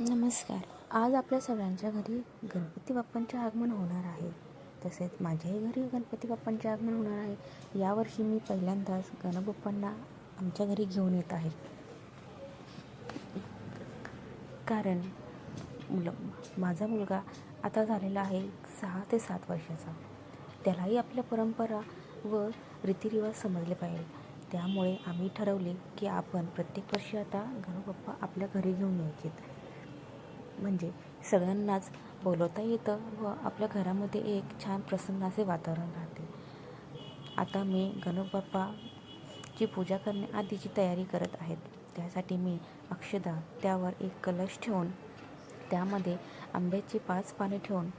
नमस्कार. आज आपल्या सगळ्यांच्या घरी गणपती बाप्पांचे आगमन होणार आहे. तसेच माझ्याही घरी गणपती बाप्पांचे आगमन होणार आहे. यावर्षी मी पहिल्यांदाच गणबाप्पांना आमच्या घरी घेऊन येत आहे. कारण मुलं माझा मुलगा आता झालेला आहे सहा ते सात वर्षाचा. त्यालाही आपल्या परंपरा व रीतिरिवाज समजले पाहिजे. त्यामुळे आम्ही ठरवले की आपण प्रत्येक वर्षी आता गणबाप्पा आपल्या घरी घेऊन यायचे म्हणजे सगळ्यांनाच बोलवता येतं व आपल्या घरामध्ये एक छान प्रसन्न असे वातावरण राहते. आता मी गणपबाप्पाची पूजा करण्याआधीची तयारी करत आहेत. त्यासाठी मी अक्षदा त्यावर एक कलश ठेवून त्यामध्ये आंब्याची पाच पाने ठेवून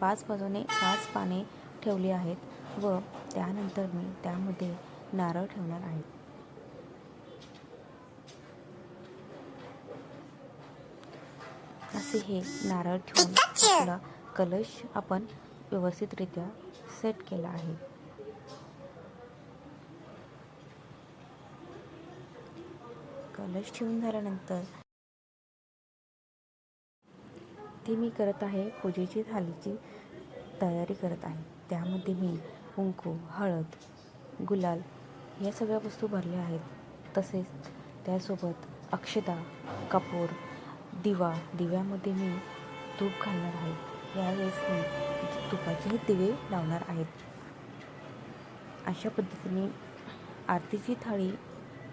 पाच बाजूने पाच पाने ठेवली आहेत व त्यानंतर मी त्यामध्ये नारळ ठेवणार आहे. असे हे नारळ ठेवून आपला कलश आपण व्यवस्थितरित्या सेट केला आहे. कलश ठेवून झाल्यानंतर ती मी करत आहे पूजेची थालीची तयारी करत आहे. त्यामध्ये मी कुंकू हळद गुलाल या सगळ्या वस्तू भरल्या आहेत. तसेच त्यासोबत अक्षता कपूर दिवा दिव्यामध्ये मी तूप घालणार आहे. यावेळेस मी तुपाचेही दिवे लावणार आहेत अशा पद्धतीने आरतीची थाळी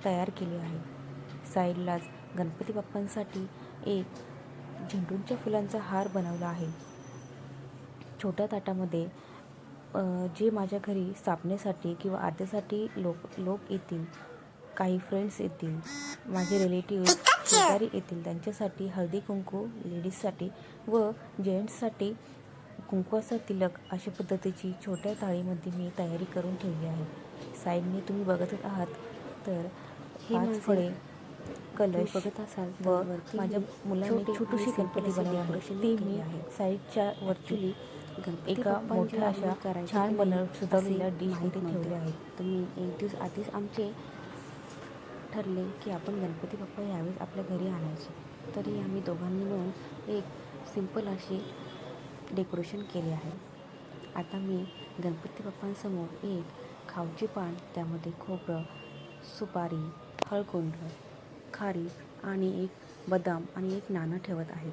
तयार केली आहे. साईडलाच गणपती बाप्पांसाठी एक झेंडूंच्या फुलांचा हार बनवला आहे. छोट्या ताटामध्ये जे माझ्या घरी स्थापनेसाठी किंवा आरतीसाठी लोक लोक येतील काही फ्रेंड्स येतील माझे रिलेटिव्ह शेजारी येतील त्यांच्यासाठी हळदी कुंकू लेडीजसाठी व जेंट्ससाठी कुंकवाचा तिलक अशा पद्धतीची छोट्या थाळीमध्ये मी तयारी करून ठेवली आहे. साईडने तुम्ही बघतच आहात तर हे पाच फळे कलश बघत असाल व माझ्या मुलाने छोटे छोटीशी गणपती बनवली आहे. ती मी आहे. साईडच्या वरती एका मोठ्या अशा छान बनव डिशमध्ये माहीत ठेवले तर मी एक दिवस आधीच आमचे ठरले की आपण गणपती बाप्पा यावेळेस आपल्या घरी आणायचे. तरी आम्ही दोघांनी मिळून एक सिंपल अशी डेकोरेशन केली आहे. आता मी गणपती बाप्पांसमोर एक खाऊची पान त्यामध्ये खोबरं सुपारी हळकुंड खारी आणि एक बदाम आणि एक नाणं ठेवत आहे.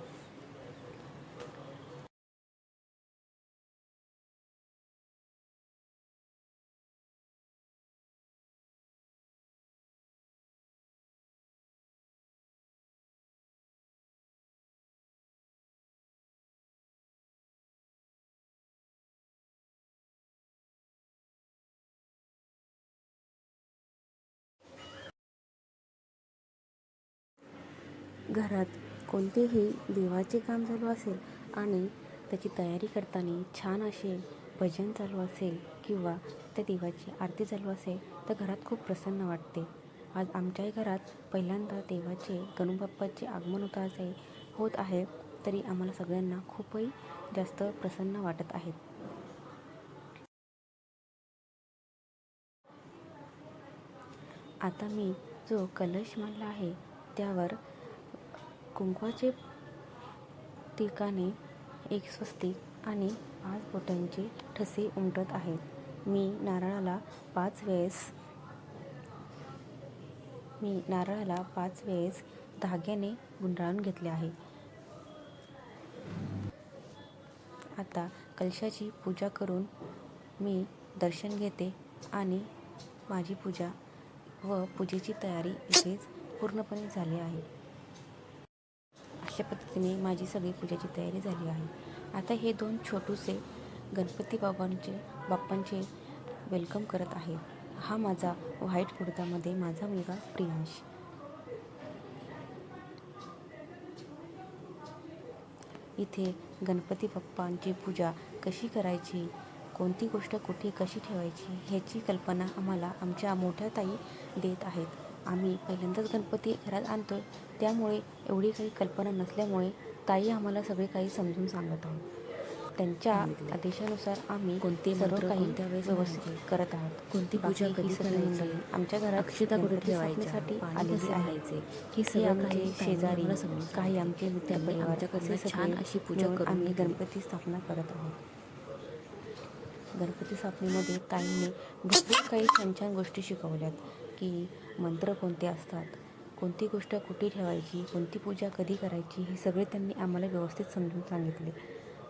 घरात कोणतेही देवाचे काम चालू असेल आणि त्याची तयारी करताना छान असे भजन चालू असेल किंवा त्या देवाची आरती चालू असेल तर घरात खूप प्रसन्न वाटते. आज आमच्याही घरात पहिल्यांदा देवाचे गणूबाप्पाचे आगमन होत आहे होत आहे तरी आम्हाला सगळ्यांना खूपही जास्त प्रसन्न वाटत आहेत आता मी जो कलश मांडला आहे त्यावर कुंकवाचे ठिकाणी एक स्वस्तिक आणि पाच बोटांचे ठसे उमटत आहेत. मी नारळाला पाच वेळेस मी नारळाला पाच वेळेस धाग्याने गुंडाळून घेतले आहे. आता कलशाची पूजा करून मी दर्शन घेते आणि माझी पूजा व पूजेची तयारी इथेच पूर्णपणे झाली आहे. मदतीने माझी सगळी पूजेची तयारी झाली आहे. आता हे दोन छोटूसे गणपती बाबांचे बाप्पांचे वेलकम करत आहे. हा माझा व्हाईट कुर्तामध्ये माझा मुलगा प्रियांश. इथे गणपती बाप्पांची पूजा कशी करायची कोणती गोष्ट कुठे कशी ठेवायची ह्याची कल्पना आम्हाला आमच्या मोठ्या ताई देत आहेत. आम्ही पहिल्यांदाच गणपती घरात आणतो त्यामुळे एवढी काही कल्पना नसल्यामुळे ताई आम्हाला सगळे काही समजून सांगत आहोत त्यांच्या. आदेशानुसार आम्ही कोणते सर्व काही व्यवस्थित? करत आहोत कोणती पूजा कधी करायची? आमच्या घरात अक्षता कुठे गणपती ठेवायच्या स्थापनेसाठी पाणी आलेली भरायचे? हे सगळं काही शेजारी काही. आमचे मित्र परिवार छान अशी पूजा करून आम्ही. गणपती स्थापना करत आहोत गणपती स्थापनेमध्ये ताईंनी भरपूर काही छान छान गोष्टी शिकवल्यात की मंत्र कोणते असतात? कोणती गोष्ट कुठे ठेवायची? कोणती पूजा कधी करायची? हे सगळे त्यांनी आम्हाला व्यवस्थित समजून सांगितले.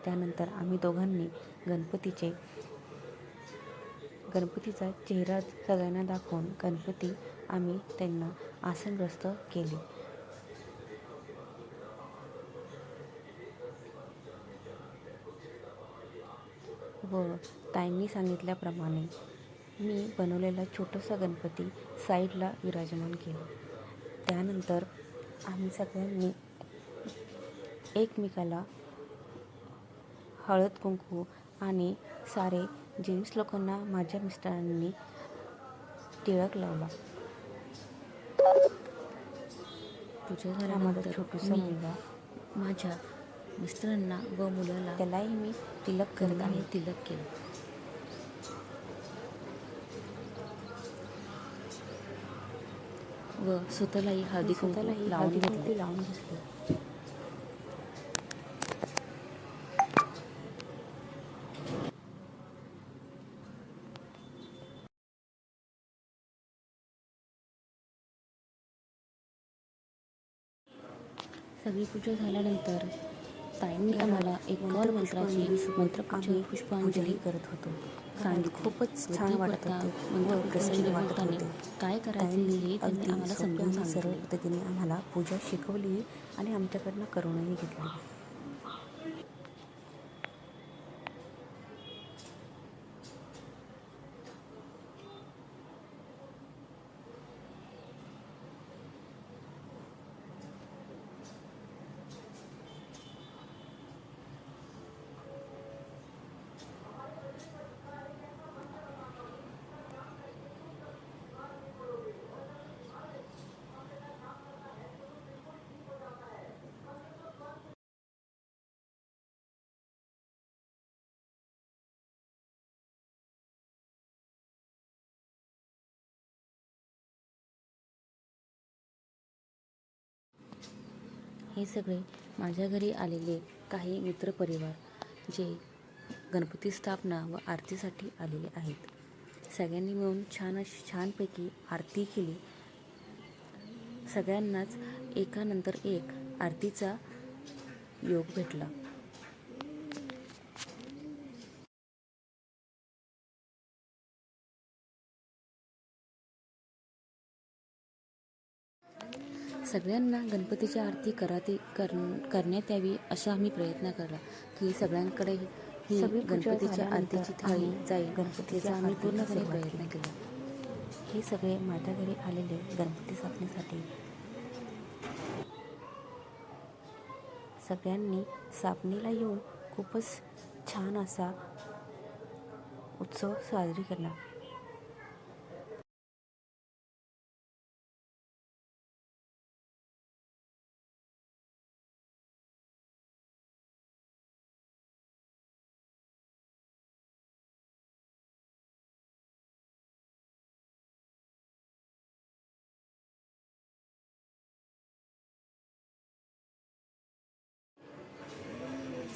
त्यानंतर आम्ही दोघांनी गणपतीचे गणपतीचा चेहरा सगळ्यांना दाखवून गणपती आम्ही त्यांना आसनग्रस्त केले. व ताईंनी सांगितल्याप्रमाणे मी बनवलेला छोटासा गणपती साईडला विराजमान केला. त्यानंतर आम्ही सगळ्यांनी एकमेकाला हळद कुंकू आणि सारे जेवीस लोकांना माझ्या मिस्टरांनी टिळक लावला. पूजा माझा झाल्यानंतर छोटूसा मुलगा माझ्या मिस्टरांना व मुलाला त्यालाही मी तिलक करत गंधाने आहे. तिलक केलं. व स्वतःलाही हळदी कुंकू लावून घेतले. लावून घेतले. सगळी पूजा झाल्यानंतर ताईंनी आम्हाला एक वर मंत्राची मंत्रपूजा आम्ही पुष्पांजली करत होतो. सांगितली. खूपच छान वाटत होते. मंत्रपुष्पांजली प्रसन्न वाटत होते. काय करायचे हे त्यांनी आम्हाला समजून सरळ पद्धतीने आम्हाला पूजा शिकवली आणि आमच्याकडनं करूनही घेतली. हे सगळे माझ्या घरी आलेले काही मित्रपरिवार जे गणपती स्थापना व आरतीसाठी आलेले आहेत. सगळ्यांनी मिळून छान अशी छानपैकी आरती केली. सगळ्यांनाच एकानंतर एक आरतीचा योग भेटला. सगळ्यांना गणपतीची आरती कराती कर करण्यात यावी असा आम्ही प्रयत्न केला की सगळ्यांकडे ही गणपतीच्या आरतीची थाळी जाईल गणपतीच्या याचा आम्ही पूर्णपणे प्रयत्न केली. केला. हे सगळे माझ्या घरी आलेले गणपती स्थापनेसाठी सगळ्यांनी स्थापनेला येऊन खूपच छान असा उत्सव साजरी केला.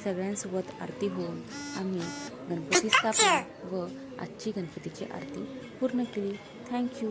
सगळ्यांसोबत आरती होऊन आम्ही गणपती स्थापना व आजची गणपतीची आरती पूर्ण केली. थँक्यू